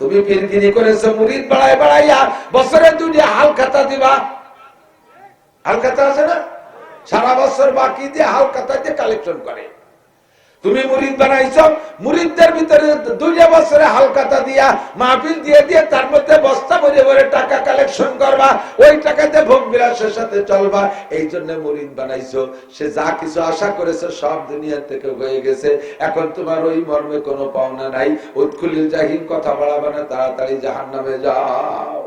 তুমি ফিরগিরি করেছ? মুরিদ বাড়াই বাড়াইয়া বছরে দুটি হালখাতা দিবা। হালখাতা আছে না? সারা বছর বাকি দিয়ে হালখাতা দিয়ে কালেকশন করে। তুমি মুরিদ বানাইছ, মুরিদদের ভিতরে দুইটা বছরে হালকাতা দিয়া মাহফিল দিয়ে দিয়ে তার মধ্যে বস্তা ভরে ভরে টাকা কালেকশন করবা, ওই টাকাতে ভোগ বিলাসের সাথে চলবা। এই জন্য মুরিদ বানাইছো। সে যা কিছু আশা করেছে সব দুনিয়া থেকে হয়ে গেছে। এখন তোমার ওই মর্মে কোনো পাওনা নাই। উৎকুলিল জাহিন, কথা বাড়াবে না, তাড়াতাড়ি জাহান নামে যাও।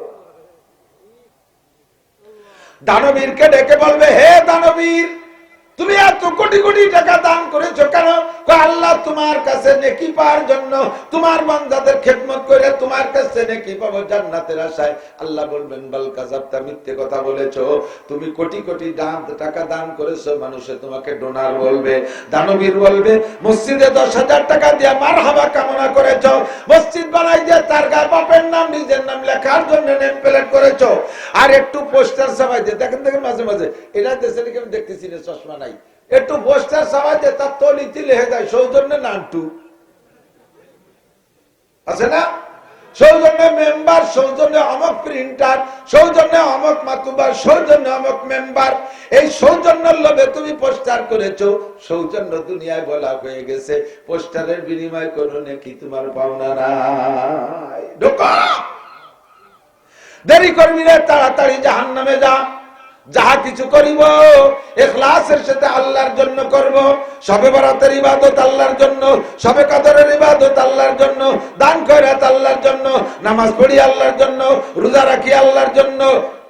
দানবীরকে ডেকে বলবে, হে দানবীর, তুমি এত কোটি কোটি টাকা দান করেছ কেন? আল্লাহ তোমার কাছে নেকি পাওয়ার জন্য তোমার বান্দাদের খেদমত করে তোমার কাছে নেকি পাবো জান্নাতের আশায়। আল্লাহ বলবেন মিথ্যে কথা বলেছ। তুমি কোটি কোটি দান, টাকা দান করেছ, মানুষে তোমাকে ডোনার বলবে, দানবীর বলবে, মসজিদে দশ হাজার টাকা দিয়ে মার কামনা করেছ, মসজিদ বানাই দিয়ে তার গায়ে বাপের নাম, নিজের নাম লেখার জন্য নেম প্লেট আর একটু পোস্টার সবাই দিয়ে, দেখেন দেখেন, মাঝে মাঝে। এটা দেশে দেখতেছি চশমা নাই। একটু পোস্টার সবাই দিয়ে তার তলিতে লেখে দেয়, সৌজন্য নানটু আছে না? সৌজন্য মেম্বার সৌজন্য অমক প্রিন্টার সৌজন্য অমক মাতুবার সৌজন্য অমক মেম্বার এই সৌজন্যের লোভে তুমি পোস্টার করেছ, সৌজন্য দুনিয়ায় বলা হয়ে গেছে, পোস্টারের বিনিময় করো নাকি তোমার পাওনা নাই। ঢোকা! দেরি করবি রে, তাড়াতাড়ি জাহান নামে যা। যাহা কিছু করিব এখলাসের সাথে আল্লাহর জন্য করব, সবে বরাতের ইবাদত আল্লাহর জন্য, সবে কাদরের ইবাদত আল্লাহর জন্য, দান খয়রাত আল্লাহর জন্য, নামাজ পড়ি আল্লাহর জন্য, রোজা রাখি আল্লাহর জন্য।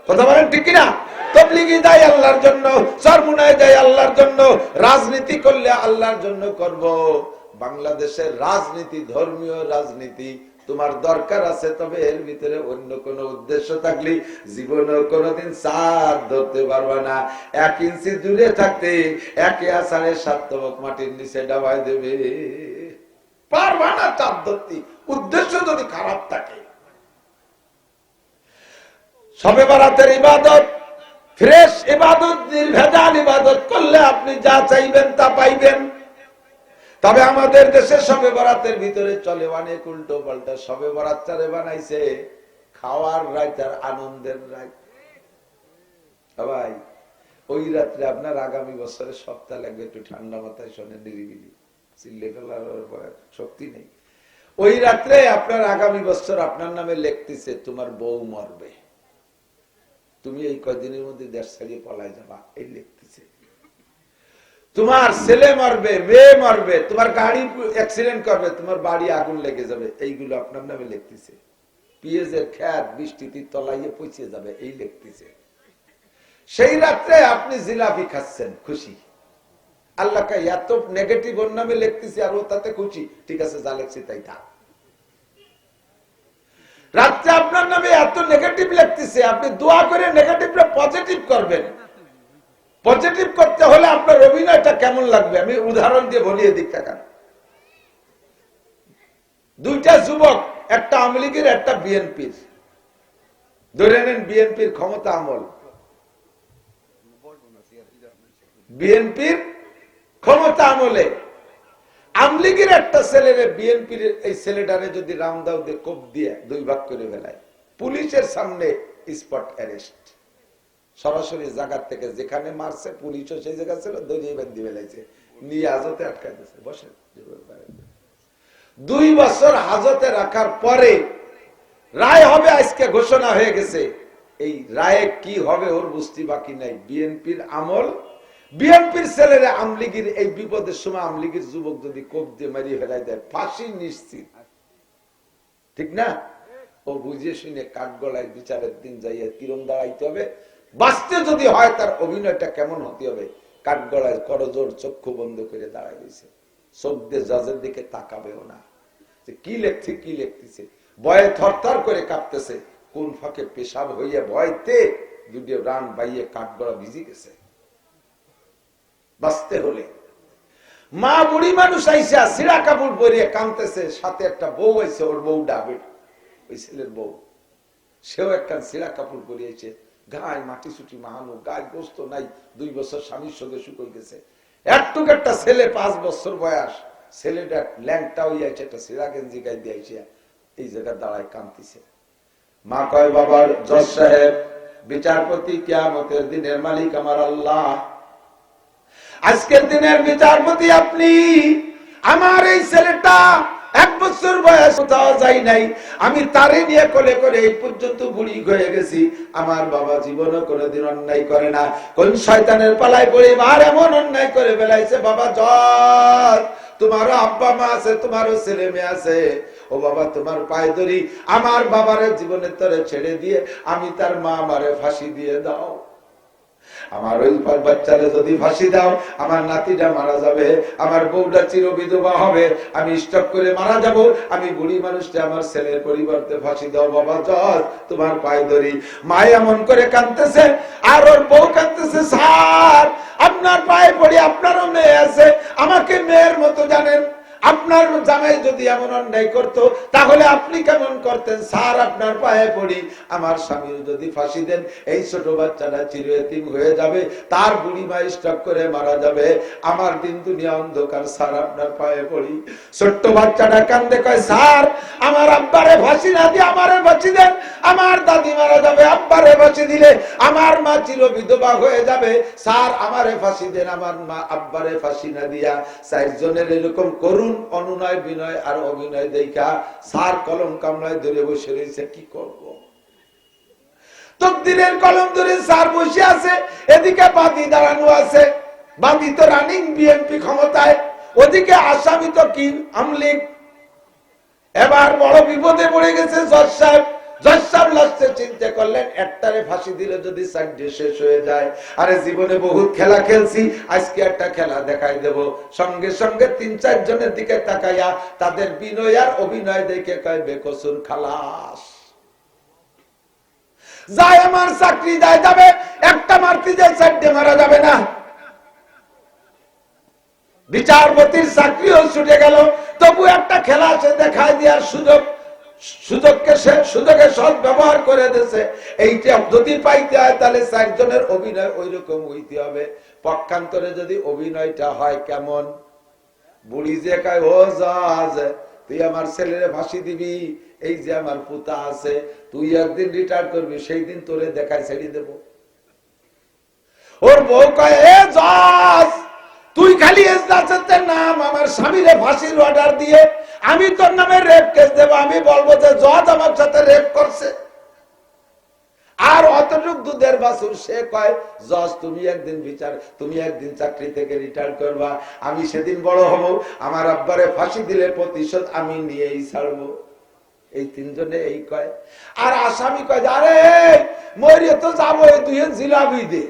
কথা বলেন ঠিক না তবলিগি দেয় আল্লাহর জন্য সরমুনায় দেয় আল্লাহর জন্য, রাজনীতি করলে আল্লাহর জন্য করব। বাংলাদেশের রাজনীতি, ধর্মীয় রাজনীতি তোমার দরকার আছে, তবে এর ভিতরে অন্য কোন উদ্দেশ্য থাকলে জীবনে কোনোদিন চাঁদ ধরতে পারবা না। এক ইঞ্চি দূরে থাকতে একে আসারে সাত তবক মাটির নিচে ডাবাই দেবে। পারবা না চাঁদ ধরতে, উদ্দেশ্য যদি খারাপ থাকে। সবে বারাতের ইবাদত, ফ্রেশ ইবাদত, নির্ভেজাল ইবাদত করলে আপনি যা চাইবেন তা পাইবেন। তবে আমাদের দেশে সবে বরাতের ভিতরে চলে অনেক উল্টো পাল্টা। সবে বরাত চারে বানাইছে খাওয়ার রাত আর আনন্দের রাত। ভাই, ওই রাত্রে আপনার আগামী বছরে সপ্তাহ লাগবে একটু ঠান্ডা মাথায় শোনেন নিরিবিলি। চিল্লে ফেলার শক্তি নেই। ওই রাত্রে আপনার আগামী বছর আপনার নামে লিখতেছে, তোমার বউ মরবে। তুমি এই কয়দিনের মধ্যে দেশ ছাড়িয়ে পলায় যাবা। এই লিখতেছে তোমার ছেলে মারবে, মেয়ে মারবে, তোমার গাড়ি অ্যাক্সিডেন্ট করবে, তোমার বাড়ি আগুন লেগে যাবে। এইগুলো আপনার নামে লিখতেছে। পিএজের খ্যাত বৃষ্টিতে তলাইয়ে পৌঁছে যাবে, এই লিখতেছে। সেই রাত্রে আপনি জিলাপি খাচ্ছেন, খুশি। আল্লাহকে এত নেগেটিভ ওর নামে লিখতেছি আর ও তাতে খুশি। ঠিক আছে, যা লিখছি তাই থাক। রাত্রে আপনার নামে এত নেগেটিভ লিখতেছে, আপনি দোয়া করে নেগেটিভটা পজিটিভ করবেন। পজিটিভ করতে হলে আপনার অভিনয়টা কেমন লাগবে? আমি উদাহরণ দিয়ে বলি এদিক টাকা দুইটা যুবক, একটা আওয়ামী লীগের, একটা বিএনপির। ধরে নেন বিএনপির ক্ষমতা আমল। বিএনপির ক্ষমতা আমলে আমলিগের একটা ছেলেরে বিএনপির এই ছেলেটারে যদি রামদাও দিয়ে কোপ দিয়ে দুই ভাগ করে ফেলায়, পুলিশের সামনে স্পট অ্যারেস্ট। সরাসরি জায়গার থেকে যেখানে মারছে, পুলিশও সেই জায়গা ছিল দলিয়ে বান্ধি ফেলাইছে নিয়ে হাজতে আটকাই দিয়েছে বসে দুই বছর হাজতে রাখার পরে রায় হবে আজকে ঘোষণা হয়ে গেছে। এই রায়ে কি হবে ওর বুঝতে বাকি নাই। বিএনপির আমল। বিএনপির ছেলেরা আমলিগির এই বিপদের সময় আমলিগির যুবক যদি কোপ দিয়ে মারিয়ে ফেলাই দেয়, ফাঁসি নিশ্চিত। ঠিক না? ও বুঝিয়ে শুনে কাঠ গলায় বিচারের দিন যাইয়া তিরম দাঁড়াইতে হবে। বাঁচতে যদি হয়, তার অভিনয়টা কেমন হতে হবে? কাঠগড়ায় করজোর চক্ষু বন্ধ করে দাঁড়াই দিয়েছে চোখ জজের দিকে তাকাবেও না। যে কি লেখছে, কি লিখতেছে? ভয়ে থরথর করে কাঁপতেছে। কোন ফাঁকে পেশাব হইয়া ভয়তে দুটিও রান বাইয়ে কাঠ গলা ভিজি গেছে। বাঁচতে হলে। মা বুড়ি মানুষ আইসা সিরা কাপড় পরিয়ে কাঁদতেছে। সাথে একটা বউ আইছে ওর বউ ডাবে ওই ছেলের বউ। সেও একটা সিরা কাপড় পরিয়েছে। গায়ে মাটি সুটি মাহানো গায়ে গোস্ত নাই, দুই বছর স্বামীর সঙ্গে শুকই গেছে। একটুক একটা ছেলে পাঁচ বছর বয়স, ছেলেটা ল্যাংটা হইয়াছে, একটা সিরা গেঞ্জি গায়ে দিয়েছে এই জায়গায় দাঁড়ায় কান্তিছে মা কয় বাবার জজ সাহেব, বিচারপতি কিয়ামতের দিনের মালিক আমার আল্লাহ। আজকের দিনের বিচারপতি আপনি, আমার এই ছেলেটা এক বছর বয়স কোথাও যাই নাই। আমি তারে নিয়ে কোলে করে এই পর্যন্ত বুড়ি হয়ে গেছি। আমার বাবা জীবনে কোনোদিন অন্যায় করে না। কোন শয়তানের পালায় পড়ে আর এমন অন্যায় করে বেলাইছে বাবা জজ তোমারও আব্বা মা আছে, তোমারও ছেলে মেয়ে আছে। ও বাবা, তোমার পায়ে ধরি। আমার বাবার জীবনের তরে ছেড়ে দিয়ে আমি তার মা আমারে ফাঁসি দিয়ে দাও। আমার ওই বাচ্চারে যদি ফাঁসি দাও, আমার নাতিটা মারা যাবে, আমার বউটা চির বিধবা হবে, আমি স্টক করে মারা যাব, আমি বুড়ি মানুষটা আমার ছেলের পরিবর্তে ফাঁসি দাও, বাবা জজ তোমার পায়ে ধরি। মা এমন করে কাঁদতেছে, আর ওর বউ কাঁদতেছে, স্যার, আপনার পায়ে পড়ি আপনারও মেয়ে আছে, আমাকে মেয়ের মতো জানেন। আপনার জামাই যদি এমন অন্যায় করত, তাহলে আপনি কেমন করতেন? স্যার, আপনার পায়ে পড়ি। আমার স্বামীর যদি ফাঁসি দেন, এই ছোট বাচ্চাটা চিরএতিম হয়ে যাবে। তার বুড়ি মা স্টক করে মারা যাবে। আমার দিন দুনিয়া অন্ধকার, স্যার, আপনার পায়ে পড়ি। ছোট্ট বাচ্চাটা কান্দে, কয়, স্যার, আমার আব্বারে ফাঁসি না দিয়ে আমারে ফাঁসি দেন। আমার দাদি মারা যাবে, আব্বারে ফাঁসি দিলে আমার মা চির বিধবা হয়ে যাবে। স্যার, আমারে ফাঁসি দেন, আমার মা আব্বারে ফাঁসি না দিয়া। চারজনের এরকম করুন অনুনয় বিনয় আর অভিনয় দেখা, সার কলম কামলায় ধরে বসে রয়েছে, কি করব? তকদিরের কলম ধরে সার বসে আছে, এদিকে বাঁধি দাঁড়ানো আছে, বাঁধি তো রানিং বিএনপি ক্ষমতায়, ওদিকে আসামি তো কি? আমলিগ এবার বড় বিপদে পড়ে গেছে জজ সাহেব। লাস্টে চিন্তা করলেন, একটারে ফাঁসি দিলে যদি শেষ হয়ে যায়। আরে জীবনে বহুত খেলা খেলছি, আজকে একটা খেলা দেখাই দেব। সঙ্গে সঙ্গে তিন দিকে তাকাইয়া তাদের বিনয় আর অভিনয় দেখে কয় বেকসুর খালাস। যায় আমার চাকরি, যায় যাবে, একটা মারতে যায় সাইডে মারা যাবে না। বিচারপতির চাকরিও ছুটে গেল, তবু একটা খেলা আছে দেখায় দেওয়ার সুযোগ সুযোগকে সে সৎ ব্যবহার করে দিয়েছে। এইটা যদি পাইতে হয়, তাহলে চারজনের অভিনয় ওই রকম হইতে হবে। পক্ষান্তরে যদি অভিনয়টা হয় কেমন? বুড়ি যে কয়, ও জাজ, তুই আমার ছেলেরে ফাঁসি দিবি, এই যে আমার পুতা আছে, তুই একদিন রিটায়ার করবি, সেই দিন তোরে দেখায় ছেড়ে দেব। ওর বউ কয়, এ আমি তোর নামে রেপ কেস দেব, আমি বলব যে জজ আমার সাথে রেপ করছে। আর অতটুক দুধের বাসুর সে কয়, জজ, তুমি একদিন বিচার, তুমি একদিন চাকরি থেকে করবা, আমি সেদিন বড় হব, আমার আব্বারে ফাঁসি দিলে প্রতিশোধ আমি নিয়েই ছাড়বো। এই তিনজনে এই কয়। আর আসামি কয় আরে, মরিয়ে তো যাব দুই জিলাপি দিয়ে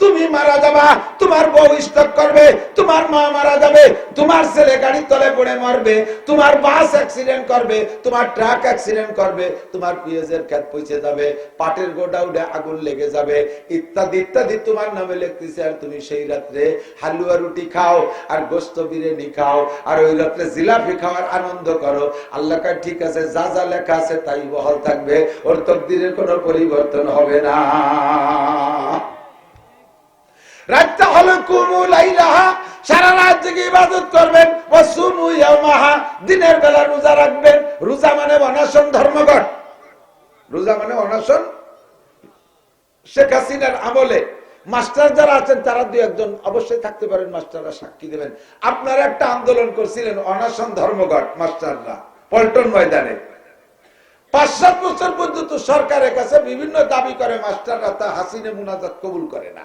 তুমি মারা যাবা, তোমার বউ স্টক করবে, তোমার মা মারা যাবে, তোমার ছেলে গাড়ি তলে পড়ে মরবে, তোমার বাস অ্যাক্সিডেন্ট করবে, তোমার ট্রাক অ্যাক্সিডেন্ট করবে, তোমার পিএজের ক্ষেত পৌঁছে যাবে, পাটের গোডাউনে আগুন লেগে যাবে, ইত্যাদি ইত্যাদি তোমার নামে লিখতেছে, আর তুমি সেই রাত্রে হালুয়া রুটি খাও, আর গোস্ত বিরিয়ানি খাও, আর ওই রাত্রে জিলাপি খাওয়ার আনন্দ করো। আল্লাহ ঠিক আছে, যা যা লেখা আছে তাই বহল থাকবে, ওর তকদিরের কোনো পরিবর্তন হবে না। রাতটা হলো সারা রাত জেগে ইবাদত করবেন। দিনের বেলা রোজা রাখবেন। রোজা মানে অনাশন ধর্মঘট। রোজা মানে অনাশন। শেখ হাসিনার আমলে মাস্টার যারা আছেন, তারা দুই একজন অবশ্যই থাকতে পারেন, মাস্টাররা সাক্ষী দেবেন। আপনারা একটা আন্দোলন করছিলেন, অনাশন ধর্মঘট, মাস্টাররা, পল্টন ময়দানে। পাঁচ সাত বছর পর্যন্ত সরকারের কাছে বিভিন্ন দাবি করে, মাস্টাররা তা হাসিনে মুনাজাত কবুল করে না।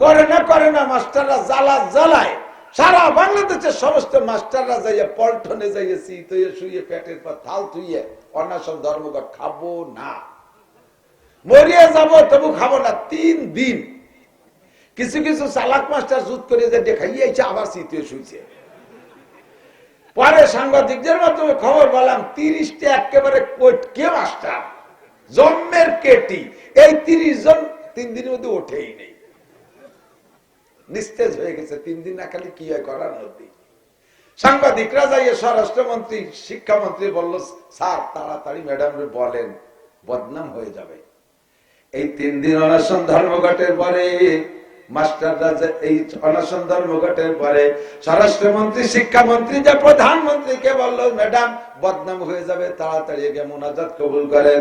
করে না করে না, মাস্টাররা জ্বালা জ্বালায়। সারা বাংলাদেশের সমস্ত মাস্টাররা যাইয়ে পল্টনে যাইয়ে শীত হইয়ে শুয়ে পেটের পর থাল থুইয়ে অন্যাসন ধর্মঘট খাব না। মরিয়ে যাব, তবু খাব না, তিন দিন। কিছু কিছু চালাক মাস্টার জুত করে যে দেখাইয়েছে আবার শীত শুয়েছে পরে সাংবাদিকদের মাধ্যমে খবর বললাম তিরিশটা একেবারে কে মাস্টার। জন্মের কেটি। এই তিরিশ জন তিন দিনের মধ্যে ওঠেই নেই। নিস্তেজ হয়ে গেছে, তিন দিন না খালি কি হয় করার নদী সাংবাদিকরা যাইয়ে স্বরাষ্ট্রমন্ত্রী, শিক্ষামন্ত্রী বলল, স্যার, তাড়াতাড়ি ম্যাডাম বলেন, বদনাম হয়ে যাবে। এই তিন দিন অনশন ধর্মঘটের পরে মাস্টাররা যে এই অনশন ধর্মঘটের পরে স্বরাষ্ট্রমন্ত্রী, শিক্ষামন্ত্রী, যে প্রধানমন্ত্রীকে বলল, ম্যাডাম বদনাম হয়ে যাবে, তাড়াতাড়ি গিয়ে মোনাজাত কবুল করেন।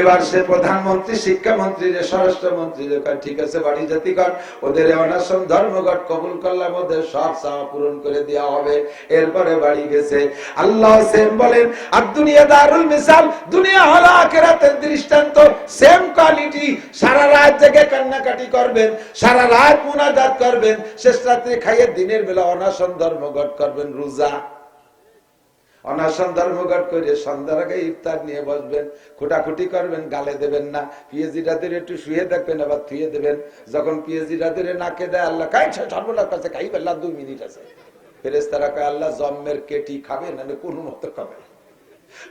এবার সে প্রধানমন্ত্রী শিক্ষামন্ত্রী যে স্বরাষ্ট্রমন্ত্রী যে ঠিক আছে, বাড়ি জাতি কর। ওদের অনশন ধর্মঘট কবুল করলাম, ওদের সব চাওয়া পূরণ করে দেওয়া হবে। এরপরে বাড়ি গেছে। আল্লাহ সেম বলেন, আর দুনিয়া দারুল মিসাল, দুনিয়া হলো আখেরাতের দৃষ্টান্ত। সেম কোয়ালিটি সারা রাত জেগে কান্নাকাটি করবেন, সারা রাত মুনাজাত করবেন, শেষ রাত্রে খাইয়ে দিনের বেলা অনাসন ধর্মঘট করবেন, রোজা। অনাসন ধর্মঘট করে সন্ধ্যার আগে ইফতার নিয়ে বসবেন, খুটাখুটি করবেন, গালে দেবেন না। পিএজি রাতের একটু শুয়ে দেখবেন, আবার থুয়ে দেবেন। যখন পিএজি রাতের নাকে দেয়, আল্লাহ খাই সর্বনাশ কাছে খাই বেলা দুই মিনিট আছে। ফেরেস্তারা কয়, আল্লাহ জন্মের কেটি খাবে না কোনো মতো খাবে।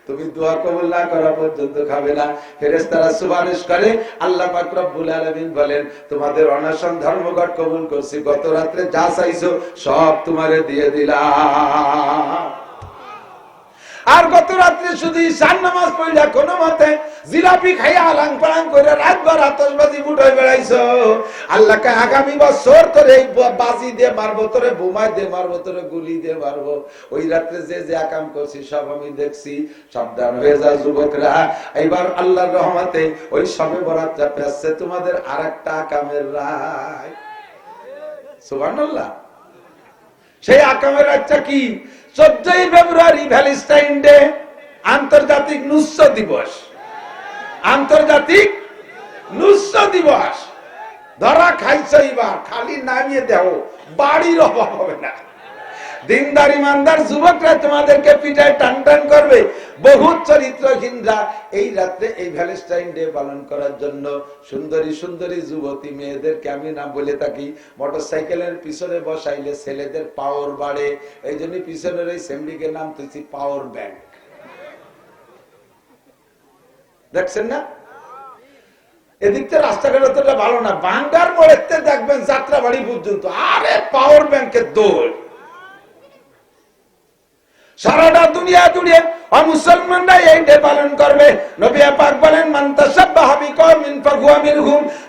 তুমি দোয়া কবুল না করা পর্যন্ত খাবে না। ফেরেশতারা সুপারিশ করে, আল্লাহ পাক রব্বুল আলামিন বলেন, তোমাদের অনশন ধর্মঘট কবুল করছি, গত রাত্রে যা চাইছো সব তোমারে দিয়ে দিলাম। আর গত রাত্রে শুধু ঈশান নামাজ পড়লা কোনো মতে জিলাপি খাইয়া আলাং পালাং করে রাতভর আতশবাজি মুঠোয় বেড়াইছো। আল্লাহকে আগামী বছর তোরে এই বাজি দিয়ে মারবো, তোরে বোমায় দিয়ে মারবো, তোরে গুলি দিয়ে মারবো। ওই রাত্রে যে যে আকাম করছি, সব আমি দেখছি, সাবধান হয়ে যা যুবকরা। এবার আল্লাহর রহমতে ওই সবে বরাতটা পেয়েছে তোমাদের আর একটা আকামের রায়। সুবহানাল্লাহ। সেই আকামের রাতটা কি? চোদ্দই ফেব্রুয়ারি ভ্যালেন্টাইন ডে, আন্তর্জাতিক নুস্য দিবস। আন্তর্জাতিক নুস্য দিবস। ধরা খাইছ এবার খালি নামিয়ে দেও, বাড়ির অভাব হবে না। দিনদার, ইমানদার যুবকরা তোমাদেরকে পিঠায় টান টান করবে বহু চরিত্রহীনরা এই রাত্রে এই ভ্যালেন্টাইন ডে পালন করার জন্য সুন্দরী সুন্দরী যুবতী মেয়েদেরকে আমি না বলে থাকি, মোটরসাইকেলের পিছনে বসাইলে ছেলেদের পাওয়ার বাড়ে। এই জন্য পিছনের এই সেমডিকে নাম তুইছি পাওয়ার ব্যাংক দেখছেন না? এদিকতে রাস্তাঘাট অতটা ভালো না বাঙ্গার মোড়েতে দেখবেন যাত্রা বাড়ি পর্যন্ত, আরে পাওয়ার ব্যাংকের দৌড় সারাটা দুনিয়া জুড়ে মুসলমানরা এই ডে পালন করবে। নবী পাক বলেন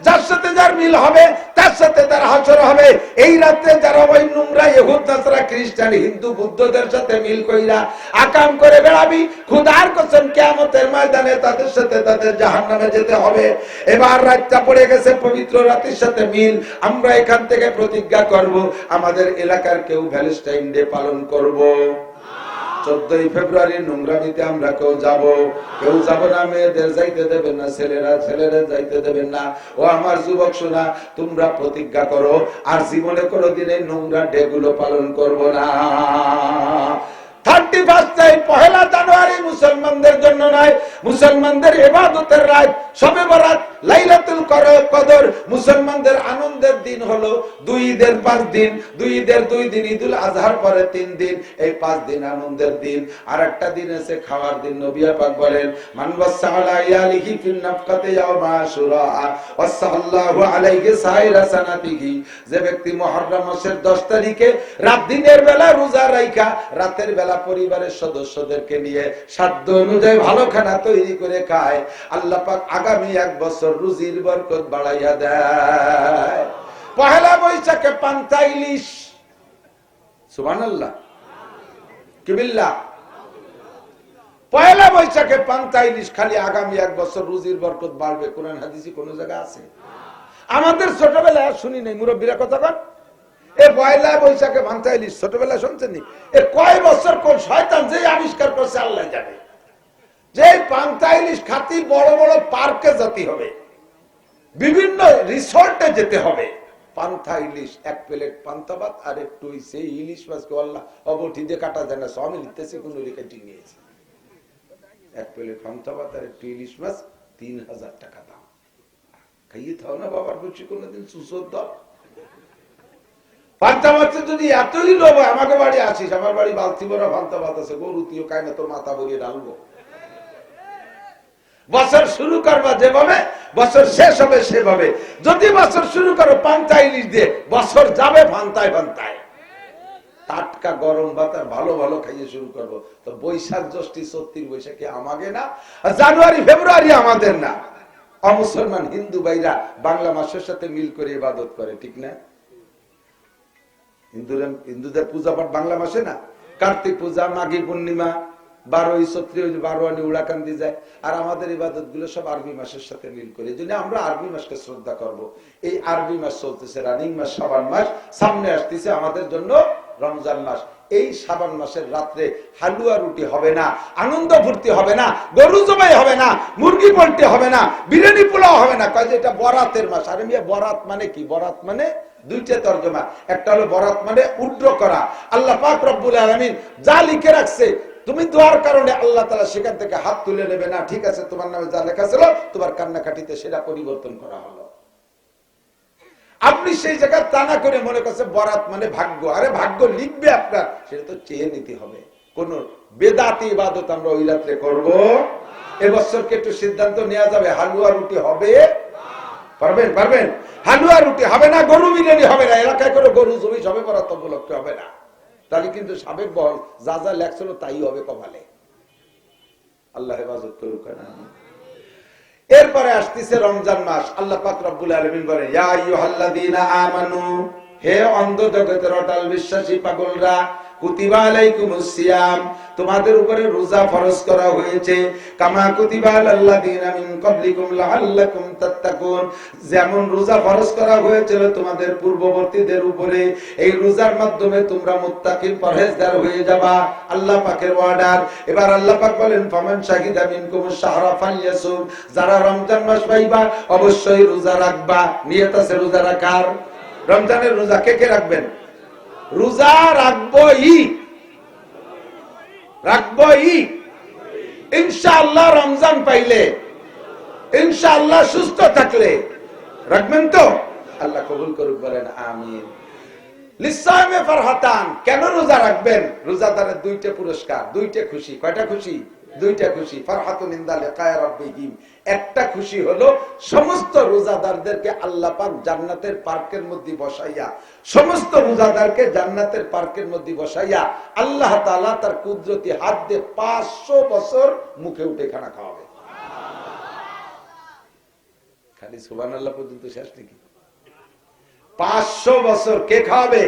যার সাথে যার মিল হবে, তার সাথে তার হাসর হবে। এই যারা ওই নোংরা খ্রিস্টান, হিন্দু, বুদ্ধদের সাথে মিল কইরা আকাম করে বেড়াবি, খুদার ময়দানে তাদের সাথে তাদের জাহান্নামে যেতে হবে। এবার রাতটা পড়ে গেছে, পবিত্র রাতের সাথে মিল। আমরা এখান থেকে প্রতিজ্ঞা করব, আমাদের এলাকার কেউ ভ্যালেন্টাইন ডে পালন করব। চোদ্দই ফেব্রুয়ারি নোংরামিতে আমরা কেউ যাব কেউ যাব না, মেয়েদের যাইতে দেবেন না, ছেলেরা ছেলেরা যাইতে দেবেন না। ও আমার যুবক সোনা, তোমরা প্রতিজ্ঞা করো, আর জীবনে কোনোদিন এই নোংরা ডেগুলো পালন করব না। থার্টি ফার্স্ট পহেলা জানুয়ারি মুসলমানদের জন্য নয়, মুসলমানদের এবাদতের রাত। সবে বরাত, লাইলাতুল কদর। মুসলমানদের আনন্দের দিন হলো দুই ঈদের পাঁচ দিন। দুই ঈদের দুই দিন, ঈদুল আজহার পরে তিন দিন। এই পাঁচ দিন আনন্দের দিন। আর একটা দিন আছে খাওয়ার দিন নবিয়া পাক বলেন, মান ইয়ালিহি ফিল নাফকাতি ইয়াউমা আশুরা ওয়াসাল্লাহু আলাইহি সাইরা সানাতিহি। যে ব্যক্তি মুহররম মাসের 10 তারিখে রাত দিনের বেলা রোজা রাইখা, রাতের বেলা পরিবারের সদস্যদেরকে নিয়ে সাধ্য অনুযায়ী ভালো খানা তৈরি করে খায়। আল্লাহ পাক আগামী এক বছর রুজির বরকত বাড়াইয়া দেয়। পহেলা বৈশাখে পান্তা ইলিশ। সুবহানাল্লাহ। কি বিল্লাহ পয়লা বৈশাখে পান্তা ইলিশ খালি আগামী এক বছর রুজির বরকত বাড়বে। কোরআন হাদিসি কোন জায়গায় আছে? আমাদের ছোটবেলায় শুনি নাই। মুরব্বীরা কথা কন। পয়লা বৈশাখে ইলিশ ছোটবেলায় শুনছেন কয় বছর কোন শয়তান যে আবিষ্কার করছে, আল্লাহ জানে। যে বড় বড় পার্কে যেতে হবে, বিভিন্ন রিসোর্টে যেতে হবে। পান্থা ইলিশ, এক প্লেট পান্তা ভাত আর একটু সেই ইলিশ মাছকে আল্লাহ, অবঠি দিয়ে কাটা যায় না, সব কোন নিয়েছে। এক প্লেট পান্তা ভাত আর একটু ইলিশ মাছ, তিন হাজার টাকা দাম। খাইয়ে থাও না বাবার বলছি কোনোদিন সুসর দাও। পান্তা মাছের যদি এতই লোভ হয়, আমাকে বাড়ি আসিস আমার বাড়ি বালতি পান্তা ভাত আছে গরু তুইও খায় না তোর মাথা ভরিয়ে ডালবো। বছর শুরু করবা যেভাবে বছর শেষ হবে সেভাবে। যদি বছর শুরু করো পান্তা ইলিশ দিয়ে বছর যাবে ফান্তায় ফান্তায়। টাটকা গরম ভাত ভালো ভালো খাইয়ে শুরু করব। তো বৈশাখ জ্যৈষ্ঠী সত্যির বৈশাখে আমাকে না জানুয়ারি ফেব্রুয়ারি আমাদের না। অমুসলমান হিন্দু ভাইরা বাংলা মাসের সাথে মিল করে ইবাদত করে ঠিক না? হিন্দুরা হিন্দুদের পূজা পাঠ বাংলা মাসে না? কার্তিক পূজা, মাঘী পূর্ণিমা, বারোই ছত্রিশ বারোয়ানি উড়াকান্দি যায়। আর আমাদের ইবাদতগুলো সব আরবি মাসের সাথে মিল করে। এই আমরা আরবি মাসকে শ্রদ্ধা করব। এই আরবি মাস চলতেছে, রানিং মাস সাবান মাস, সামনে আসতেছে আমাদের জন্য রমজান মাস। এই সাবান মাসের রাত্রে হালুয়া রুটি হবে না, আনন্দ ফুর্তি হবে না, গরু জবাই হবে না, মুরগি পোল্ট্রি হবে না, বিরিয়ানি পোলাও হবে না। কয় এটা বরাতের মাস। আরে মিয়া, বরাত মানে কি? বরাত মানে দুইটা তর্জমা। একটা হলো বরাত মানে উড্র করা। আল্লাহ পাক রব্বুল আলামিন যা লিখে রাখছে, তুমি দোয়ার কারণে আল্লাহ তালা সেখান থেকে হাত তুলে নেবে না। ঠিক আছে, তোমার নামে যা লেখা ছিল, তোমার কান্নাকাটিতে সেটা পরিবর্তন করা হলো আপনি সেই জায়গায় টানা করে মনে করছে বরাত মানে ভাগ্য। আরে ভাগ্য লিখবে আপনার, সেটা তো চেয়ে নিতে হবে। কোন বেদাতি ইবাদত আমরা ওই রাত্রে করব? এবছরকে একটু সিদ্ধান্ত নেওয়া যাবে, হালুয়া রুটি হবে? পারবেন পারবেন? হালুয়া রুটি হবে না, গরু বিরিয়ানি হবে না, এলাকায় করে গরু জমি সবে বরাত উপলক্ষে হবে না। তাহলে কিন্তু সাবেক বহল যা যা লেখছিল তাই হবে কপালে। আল্লাহ হেফাজত করুক এরপরে আসতেছে রমজান মাস। আল্লাহ পাক রব্বুল আলামিন বলে ইয়া আইয়ুহাল্লাযীনা আমানু, হে অন্ধ জগতের অটাল বিশ্বাসী পাগলরা তোমাদের উপরে রোজা ফরজ করা হয়েছে। কামা মিন যেমন রোজা ফরজ করা হয়েছিল তোমাদের পূর্ববর্তীদের উপরে, এই রোজার মাধ্যমে তোমরা মুত্তাকিন পরহেজগার হয়ে যাবা। আল্লাহ পাকের অর্ডার এবার আল্লাহ পাক বলেন, ফামান শাহিদা মিনকুমুশ শাহরা ফালইয়াসুম। যারা রমজান মাস পাইবা, অবশ্যই রোজা রাখবা। নিয়ত আছে রোজা রাখার। রমজানের রোজা কে কে রাখবেন? রোজা রাখবই। রাখবই। ইনশাআল্লাহ রমজান পাইলে, ইনশাআল্লাহ সুস্থ থাকলে। রাখবেন তো? আল্লাহ কবুল করুক, বলেন, আমিন। লিসামে ফারহাতান, কেন রোজা রাখবেন? রোজাদারের দুইটা পুরস্কার, দুইটা খুশি। কয়টা খুশি? দুইটা খুশি। ফারহাতুন ইনদা লিকায়া রাব্বিহিম। একটা খুশি হলো সমস্ত রোজাদারদেরকে আল্লাহ পাক জান্নাতের পার্কের মধ্যে বসাইয়া, সমস্ত রোজাদারকে জান্নাতের পার্কের মধ্যে বসাইয়া আল্লাহ তাআলা তার কুদরতি হাত দিয়ে 500 বছর মুখে উঠে খানা খাওয়াবে। খালি সুবহানাল্লাহ পর্যন্ত শেষ নাকি? পাঁচশো বছর কে খাওয়াবে?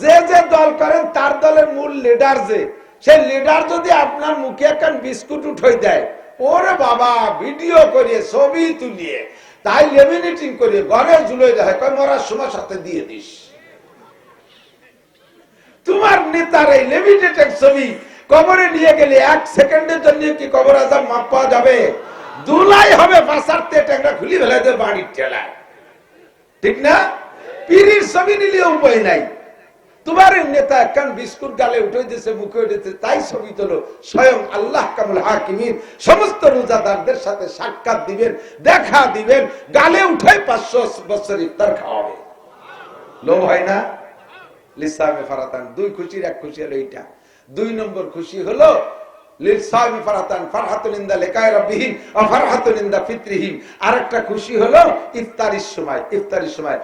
যে যে দল করেন, তার দলের মূল লিডার যে, সেই লিডার যদি আপনার মুখে একখান বিস্কুট উঠাই দেয় ওরে বাবা, ভিডিও করিয়ে, ছবি তুলিয়ে, তাই লেমিনেটিং করিয়ে ঘরে ঝুলে দেয়, কয়, মরার সময় সাথে দিয়ে দিস। তোমার নেতার এই লেমিনেটেড ছবি কবরে নিয়ে গেলে এক সেকেন্ডের জন্য কি কবর আজাব মাপ পাওয়া যাবে? দুলাই হবে বাসার টেংরা খুলি ফেলে দেবে বাড়ির ঠেলায়। ঠিক না? পীরির ছবি নিলে উপায় নাই। তোমার নেতা একখান বিস্কুট গালে উঠে দিয়েছে, মুখে উঠেছে তাই ছবি তোলো। স্বয়ং আল্লাহ কামুল হাকিমিন সমস্ত রোজাদারদের সাথে সাক্ষাৎ দিবেন, দেখা দিবেন, গালে উঠে পাঁচশো বছর ইফতার খাওয়াবে। লোভ হয় না? লিসামে ফারাতান, দুই খুশির এক খুশি হলো এইটা। দুই নম্বর খুশি হলো আরেকটা খুশি হলো ইফতারির সময় ইফতারির সময়।